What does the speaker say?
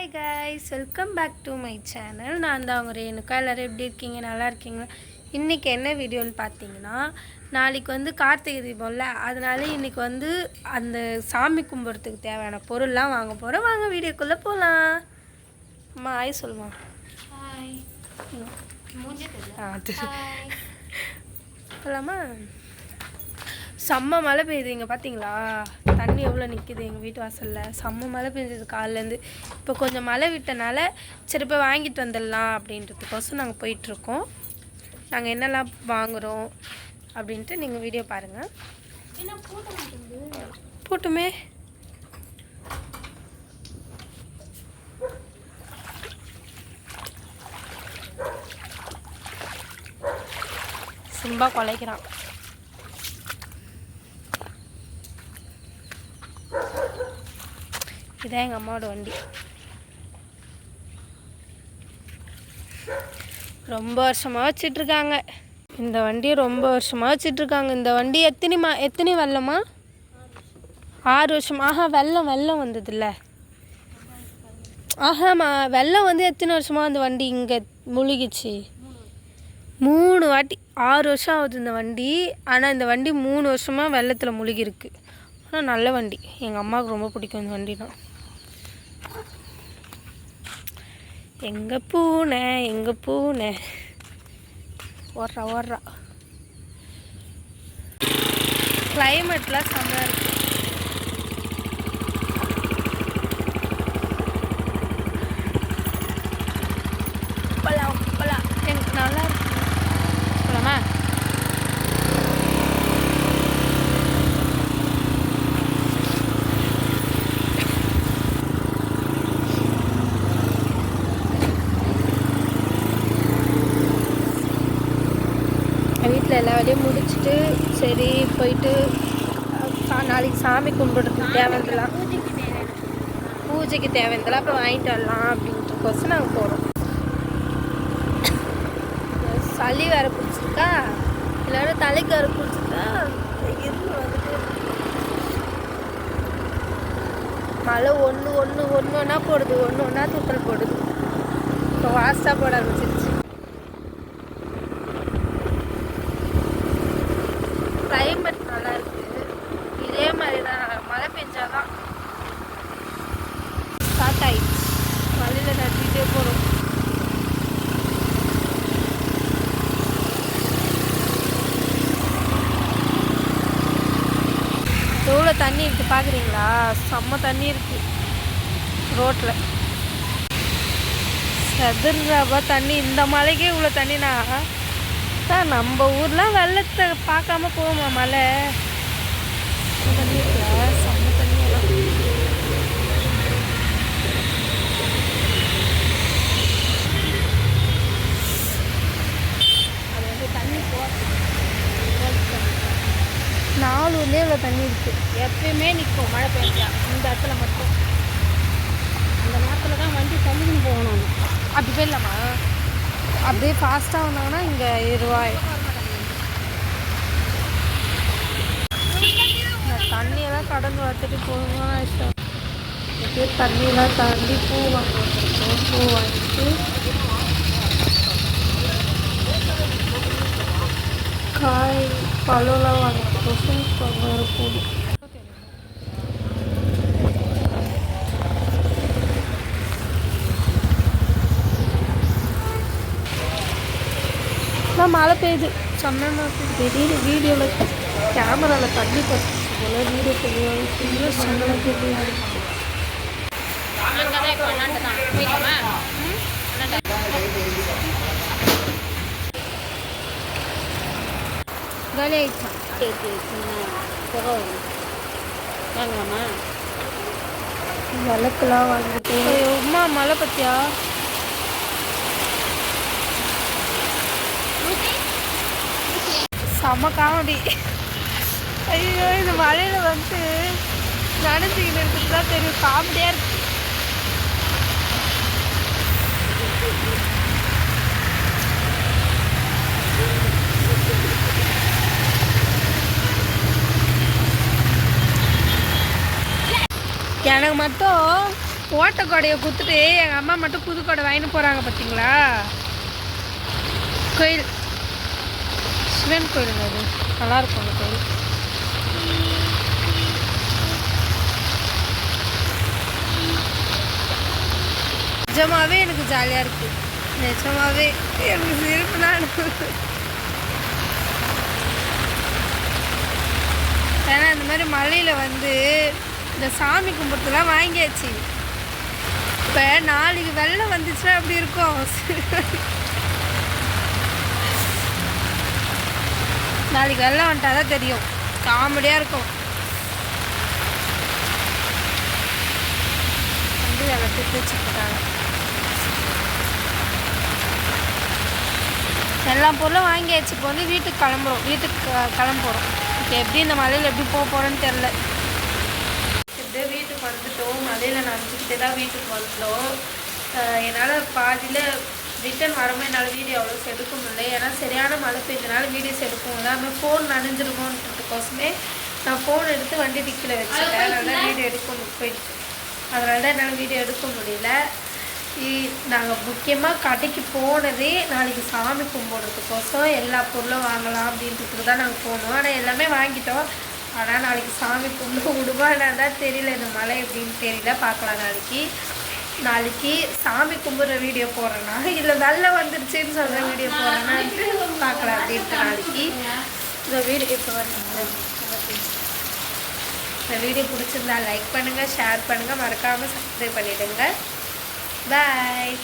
Hi guys. Welcome back to my channel நான் தான் அவங்க ரேணுக்கா எல்லோரும் எப்படி இருக்கீங்க? நல்லா இருக்கீங்களா? இன்றைக்கி என்ன வீடியோன்னு பார்த்தீங்கன்னா நாளைக்கு வந்து கார்த்திகை தீபம்ல அதனால இன்றைக்கி வந்து அந்த சாமி கும்பிட்றதுக்கு தேவையான பொருள்லாம் வாங்க போகிறோம் வாங்க வீடியோக்குள்ளே போகலாம் அம்மா ஆய் சொல்லுமா. ஹாய் மூஞ்சே தெரியல. ஆ அது போகலாமா செம்ம மழை பெய்யுது இங்கே பார்த்தீங்களா தண்ணி எவ்வளோ நிற்கிது எங்கள் வீட்டு வாசலில்? செம்ம மழை பெஞ்சது காலிலேருந்து இப்போ கொஞ்சம் மழை விட்டனால சரி போய் வாங்கிட்டு வந்துடலாம் அப்படின்றதுக்கோசம் நாங்கள் போயிட்டுருக்கோம். நாங்கள் என்னெல்லாம் வாங்குகிறோம் அப்படின்ட்டு நீங்கள் வீடியோ பாருங்கள் போட்டுமே? சிம்பா குலைக்கிறான். இதான் எங்கள் அம்மாவோட வண்டி. ரொம்ப வருஷமாக வச்சிட்ருக்காங்க. இந்த வண்டியை ரொம்ப வருஷமாக வச்சிட்ருக்காங்க. இந்த வண்டி எத்தனை மா எத்தனை வெள்ளமா? ஆறு வருஷம். ஆஹா வெள்ளம் வெள்ளம் வந்ததில்ல. ஆஹாம்மா வெள்ளம் வந்து எத்தனை வருஷமாக அந்த வண்டி இங்கே முழுகிச்சு? மூணு வாட்டி. ஆறு வருஷம் ஆகுது இந்த வண்டி. ஆனால் இந்த வண்டி மூணு வருஷமாக வெள்ளத்தில் முழுகிருக்கு ஆனால் நல்ல வண்டி. எங்கள் அம்மாவுக்கு ரொம்ப பிடிக்கும் இந்த வண்டினா. எங்கே பூனை எங்கே பூனை. ஓடுறா ஓடுறா. கிளைமேட்லாம் செம்மையாக இருக்கு. வேலையும் முடிச்சுட்டு சரி போயிட்டு சா- நாளைக்கு சாமி கும்பிட்றதுக்கு தேவைந்தலாம் பூஜைக்கு தேவைந்தலாம் அப்புறம் வாங்கிட்டு வரலாம் அப்படின்றக்கோசம் நாங்கள் போகிறோம் சளி வேற பிடிச்சிருக்கா? எல்லாரும் தலைக்கு வேற பிடிச்சிருக்கா? இருந்து வந்துட்டு. மழை ஒன்று ஒன்று ஒன்று ஒன்றா போடுது ஒன்று ஒன்றா தூக்கல் போடுது. இப்போ வாஸ்டாக போட ஆரம்பிச்சிருச்சு கிளைமேட் நல்லா இருக்கு இதே மாதிரி தான் மழை பெஞ்சாதான் ஸ்டார்ட் ஆயிடுச்சு மழையில் நட்டிகிட்டே போகிறோம் எவ்வளோ தண்ணி இருக்குது பார்க்குறீங்களா செம்ம தண்ணி இருக்குது ரோட்டில் செதுறப்பா தண்ணி. இந்த மலைக்கே இவ்வளோ தண்ணினா? தான் நம்ம ஊர்லாம் வெள்ளத்தை பார்க்காம போவோமா மலை? தண்ணி இருக்குல்ல, செம்ம தண்ணி எல்லாம் அது வந்து தண்ணி போ நாலு ஊர்லேயே இவ்வளோ தண்ணி இருக்குது எப்பயுமே நிற்கும் மழை பெஞ்சா இந்த இடத்துல மட்டும். அந்த நேரத்தில் தான் வண்டி தள்ளின்னு போகணும். அப்படி போயிடலாமா? அப்படியே ஃபாஸ்ட்டாக வந்தாங்கன்னா இங்கே இருவாய் தண்ணியெல்லாம் கடந்து வந்துட்டு போகணும் இஷ்டம் தண்ணியெல்லாம் தாண்டி பூ வாங்க பூ வாங்கிட்டு காய் பழம்லாம் வாங்கிட்டு வேறு போகணும் நான் மழை பெய்யுது. செம்ம திடீர்னு வீடியோவில் கேமராவில் தண்ணி பட்டுச்சு போல. வீடியோ தெளிவாக செம்ம தெரியாது ஆயிடுச்சான் வாங்கலாமா விளக்குலாம் வாங்கிட்டு அம்மா மழை பத்தியா செம காமெடி ஐயோ இந்த மழையில வந்து நனைஞ்சிக்கிட்டு இருக்கிறது தான் தெரியும் காமெடியாக இருக்கு எனக்கு மட்டும் ஓட்ட கொடையை குத்துட்டு எங்கள் அம்மா மட்டும் புது கொடை வாங்கிட்டு போகிறாங்க பார்த்தீங்களா கோயில். சிவன் கோயிலுங்க அது. நல்லாயிருக்கும் அந்த கோயில். நிஜமாகவே எனக்கு ஜாலியாக இருக்குது நிஜமாகவே எனக்கு சிரிப்பு ஏன்னா இந்த மாதிரி மலையில் வந்து இந்த சாமி கும்பிட்றதுலாம் வாங்கியாச்சு. இப்போ நாளைக்கு வெள்ளம் வந்துச்சுன்னா அப்படி இருக்கும்? நாளைக்கு வெள்ளம் வந்துட்டா தான் தெரியும். காமெடியாக இருக்கும். வந்து எல்லாத்தையும் தேய்ச்சி போட்டாங்க. எல்லா பொருளும் வாங்கியாச்சு. இப்போ வந்து வீட்டுக்கு கிளம்புறோம். வீட்டுக்கு கிளம்புறோம். இப்போ எப்படி இந்த மலையில் எப்படி போக போகிறோன்னு தெரில வீட்டுக்கு வந்துட்டோம் மலையில் நனைஞ்சிக்கிட்டே தான் வீட்டுக்கு வந்தோம். என்னால் பாதியில் ரிட்டர்ன் வரும்போது என்னால் வீடியோ அவ்வளோ எடுக்க முடியல. ஏன்னா சரியான மழை பெஞ்சனால வீடியோஸ் எடுக்க முடியல அதுமாதிரி ஃபோன் நனைஞ்சிருமோன்றதுக்கோசமே நான் ஃபோன் எடுத்து வண்டி டிக்கில் வச்சுட்டேன். அதனால வீடியோ எடுக்க போயிடுச்சு. அதனால தான் என்னால் வீடியோ எடுக்க முடியல. நாங்கள் முக்கியமாக கடைக்கு போனதே நாளைக்கு சாமி கும்பிட்றதுக்கோசம் எல்லா பொருளும் வாங்கலாம் அப்படின்றதுக்கு தான் நாங்கள் போனோம். ஆனால் எல்லாமே வாங்கிட்டோம். ஆனால் நாளைக்கு சாமி கும்பிட விடுமா தான் தெரியல இந்த மழை எப்படின்னு தெரியல. பார்க்கலாம் நாளைக்கு. நாளைக்கு சாமி கும்பிட்ற வீடியோ போடுறேன்னா இல்லை வெள்ளம் வந்துருச்சுன்னு சொல்கிற வீடியோ போடுறேன்னா பார்க்கலாம் அப்படின்ட்டு நாளைக்கு. இந்த வீடியோ இப்போ வந்து இந்த வீடியோ பிடிச்சிருந்தா லைக் பண்ணுங்கள் ஷேர் பண்ணுங்கள் மறக்காமல் சப்ஸ்கிரைப் பண்ணிவிடுங்க பாய்